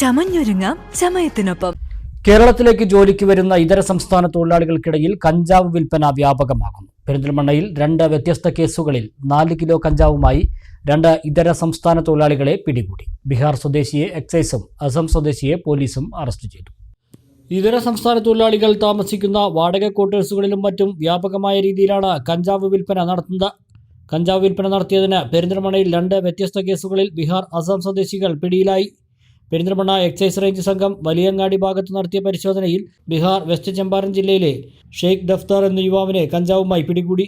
ചമഞ്ഞൊരുങ്ങാം ചമയത്തിനൊപ്പം കേരളത്തിലേക്ക് ജോലിക്ക് വരുന്ന ഇതര സംസ്ഥാന തൊഴിലാളികൾക്കിടയിൽ കഞ്ചാവ് വിൽപ്പന വ്യാപകമാകുന്നു. പെരിന്തൽമണ്ണയിൽ രണ്ട് വ്യത്യസ്ത കേസുകളിൽ നാല് കിലോ കഞ്ചാവുമായി രണ്ട് ഇതര സംസ്ഥാന തൊഴിലാളികളെ പിടികൂടി. ബീഹാർ സ്വദേശിയെ എക്സൈസും അസം സ്വദേശിയെ പോലീസും അറസ്റ്റ് ചെയ്തു. ഇതര സംസ്ഥാന തൊഴിലാളികൾ താമസിക്കുന്ന വാടക ക്വാർട്ടേഴ്സുകളിലും മറ്റും വ്യാപകമായ രീതിയിലാണ് കഞ്ചാവ് വിൽപ്പന നടത്തുന്നത് കഞ്ചാവ് വിൽപ്പന നടത്തിയതിന് പെരിന്തൽമണ്ണയിൽ രണ്ട് വ്യത്യസ്ത കേസുകളിൽ ബീഹാർ അസം സ്വദേശികൾ പിടിയിലായി. പെരിന്തൽമണ്ണ എക്സൈസ് റേഞ്ച് സംഘം വലിയങ്ങാടി ഭാഗത്ത് നടത്തിയ പരിശോധനയിൽ ബീഹാർ വെസ്റ്റ് ചമ്പാരൻ ജില്ലയിലെ ഷെയ്ഖ് ദഫ്താർ എന്ന യുവാവിനെ കഞ്ചാവുമായി പിടികൂടി.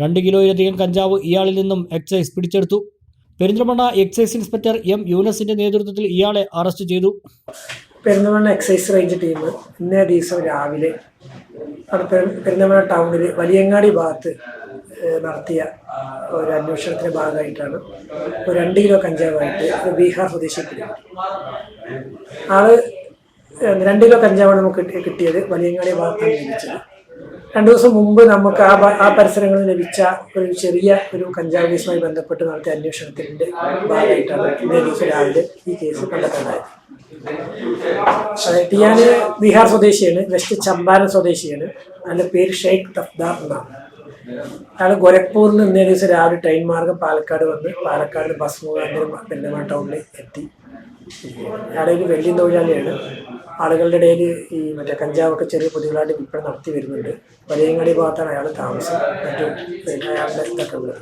രണ്ട് കിലോയിലധികം കഞ്ചാവ് ഇയാളിൽ നിന്നും എക്സൈസ് പിടിച്ചെടുത്തു. പെരിന്തൽമണ്ണ എക്സൈസ് ഇൻസ്പെക്ടർ എം യൂനസിന്റെ നേതൃത്വത്തിൽ ഇയാളെ അറസ്റ്റ് ചെയ്തു. പെരിന്തൽമണ്ണ എക്സൈസ് റേഞ്ച് ടീം ഇന്നേ ദിവസം രാവിലെ അവിടെ പെരു- പെരിന്തൽമണ്ണ ടൗണിൽ വലിയങ്ങാടി ഭാഗത്ത് നടത്തിയ ഒരു അന്വേഷണത്തിന്റെ ഭാഗമായിട്ടാണ് ഒരു രണ്ട് കിലോ കഞ്ചാവായിട്ട് ബീഹാർ സ്വദേശി ആൾ രണ്ട് കിലോ കഞ്ചാവാണ് നമുക്ക് കിട്ടിയത് വലിയങ്ങാടി ഭാഗത്താണ് ലഭിച്ചത് രണ്ടു ദിവസം മുമ്പ് നമുക്ക് ആ ആ പരിസരങ്ങളിൽ ലഭിച്ച ഒരു ചെറിയ ഒരു കഞ്ചാവ് കേസുമായി ബന്ധപ്പെട്ട് നടത്തിയ അന്വേഷണത്തിന്റെ ഭാഗമായിട്ടാണ് ദിവസം രാവിലെ ഈ കേസ് കണ്ടെത്തുന്നത് ടിയാന് ബീഹാർ സ്വദേശിയാണ് വെസ്റ്റ് ചമ്പാരൻ സ്വദേശിയാണ്. അതിന്റെ പേര് ഷെയ്ഖ് തഫ്ദാർ എന്നാണ്. അയാൾ ഗോരഖ്പൂരിൽ നിന്ന് ഇന്നേ ദിവസം രാവിലെ ട്രെയിൻ മാർഗം പാലക്കാട് വന്ന് പാലക്കാട് ബസ് മുഖാന്തരം പെല്ലമ്മ ടൗണിൽ എത്തി. ഒരു വലിയ തൊഴിലാളിയാണ്. ആളുകളുടെ ഇടയിൽ ഈ മറ്റേ കഞ്ചാവൊക്കെ ചെറിയ പൊതുകളായിട്ട് വിൽപ്പന നടത്തി വരുന്നുണ്ട്. വലിയങ്ങാടി ഭാഗത്താണ് അയാൾ താമസം. മറ്റും പിന്നെ അയാളുടെ ഇതൊക്കെ ഉള്ളത്.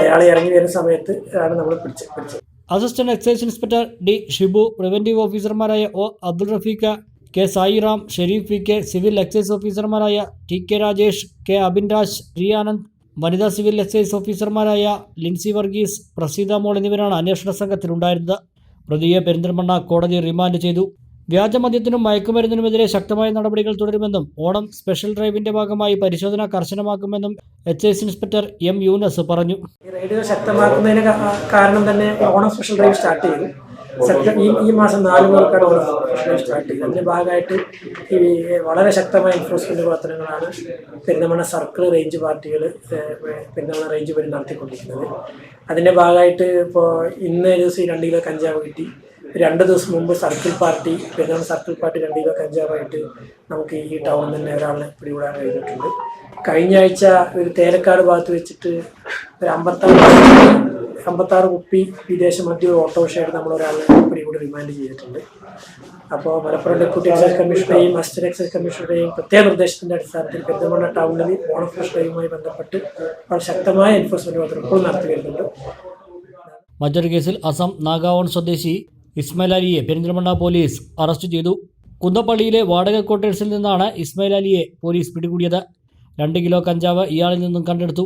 അയാൾ ഇറങ്ങി വരുന്ന സമയത്ത് അയാൾ നമ്മൾ പിടിച്ച് പിടിച്ചത്. Assistant excise inspector D Shibu preventive ഓഫീസർമാരായ O Abdul Rafeeq K Sairam Sharif P K civil excise ഓഫീസർമാരായ T K Rajesh K Abinraj Riyanand വനിതാ സിവിൽ എക്സൈസ് ഓഫീസർമാരായ ലിൻസി വർഗീസ് പ്രസീത മോൾ എന്നിവരാണ് അന്വേഷണ സംഘത്തിലുണ്ടായിരുന്നത്. പ്രതിയെ പെരിന്തൽമണ്ണ കോടതി റിമാൻഡ് ചെയ്തു. വ്യാജമദ്യത്തിനും മയക്കുമരുന്നിനുമെതിരെ ശക്തമായ നടപടികൾ തുടരുമെന്നും ഓണം സ്പെഷ്യൽ ഡ്രൈവിന്റെ ഭാഗമായി പരിശോധന കർശനമാക്കുമെന്നും H S inspector M Yunus പറഞ്ഞു. റെയ്ഡുകൾ ശക്തമാക്കുന്നതിന് കാരണം തന്നെ ഓണം സ്പെഷ്യൽ ഡ്രൈവ് സ്റ്റാർട്ട് ചെയ്തു. സെപ്റ്റംബർ ഈ ഈ മാസം നാല് പേർക്കാണ് ഓരോ സ്റ്റാർട്ട് ചെയ്തത് അതിന്റെ ഭാഗമായിട്ട് ഈ വളരെ ശക്തമായ എൻഫോഴ്സ്മെന്റ് പ്രവർത്തനങ്ങളാണ് പെരുന്നമണ സർക്കിൾ റേഞ്ച് പാർട്ടികൾ പെരുന്നമണ റേഞ്ച് വഴി നടത്തിക്കൊണ്ടിരിക്കുന്നത്. അതിന്റെ ഭാഗമായിട്ട് ഇപ്പോൾ ഇന്ന് ദിവസം രണ്ട് കിലോ കഞ്ചാവ് കിട്ടി. രണ്ട് ദിവസം മുമ്പ് circle party Perinthalmanna circle party രണ്ട് കിലോ കഞ്ചാവായിട്ട് നമുക്ക് ഈ ടൗണിൽ തന്നെ ഒരാളെ പിടികൂടാൻ കഴിഞ്ഞിട്ടുണ്ട്. കഴിഞ്ഞ ആഴ്ച ഒരു തേലക്കാട് ഭാഗത്ത് വെച്ചിട്ട് ഒരു അമ്പത്താറ് അമ്പത്താറ് കുപ്പി വിദേശ മദ്യ ഓട്ടോറിക്ഷയായിട്ട് നമ്മൾ ഒരാളെ കൂടി റിമാൻഡ് ചെയ്തിട്ടുണ്ട്. അപ്പോൾ മലപ്പുറം ഡെപ്യൂട്ടി എക്സൈസ് കമ്മീഷണറെയും അസിസ്റ്റന്റ് എക്സൈസ് കമ്മീഷണറേയും പ്രത്യേക നിർദ്ദേശത്തിന്റെ അടിസ്ഥാനത്തിൽ പെരുന്തമണ്ണ ടൗണിൽ ഓണഫ്രഷ് ഡ്രൈവുമായി ബന്ധപ്പെട്ട് വളരെ ശക്തമായ എൻഫോഴ്സ്മെന്റ് ഇപ്പോൾ നടത്തി വരുന്നുണ്ട്. മറ്റൊരു കേസിൽ അസം നാഗാവോൺ സ്വദേശി ഇസ്മയിൽ അലിയെ പെരിന്തൽമണ്ണ പോലീസ് അറസ്റ്റ് ചെയ്തു. കുന്നപ്പള്ളിയിലെ വാടക ക്വാർട്ടേഴ്സിൽ നിന്നാണ് ഇസ്മയിൽ അലിയെ പോലീസ് പിടികൂടിയത്. രണ്ട് കിലോ കഞ്ചാവ് ഇയാളിൽ നിന്നും കണ്ടെടുത്തു.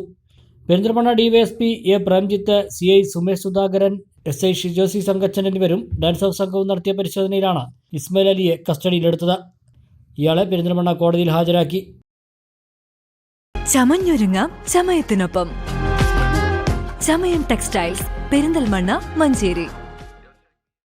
Perinthalmanna DYSP A Premjith C I Sumesh Sudhakaran S I ഷിജോസി സംഘച്ചൻ എന്നിവരും ഡാൻസ് ഓഫ് സംഘവും നടത്തിയ പരിശോധനയിലാണ് ഇസ്മയിൽ അലിയെ കസ്റ്റഡിയിലെടുത്തത്. ഇയാളെ പെരിന്തൽമണ്ണ കോടതിയിൽ ഹാജരാക്കി. ചമഞ്ഞൊരുങ്ങാം ചമയത്തിനൊപ്പം. ചമയം ടെക്സ്റ്റൈൽസ് പെരിന്തൽമണ്ണ മഞ്ചേരി.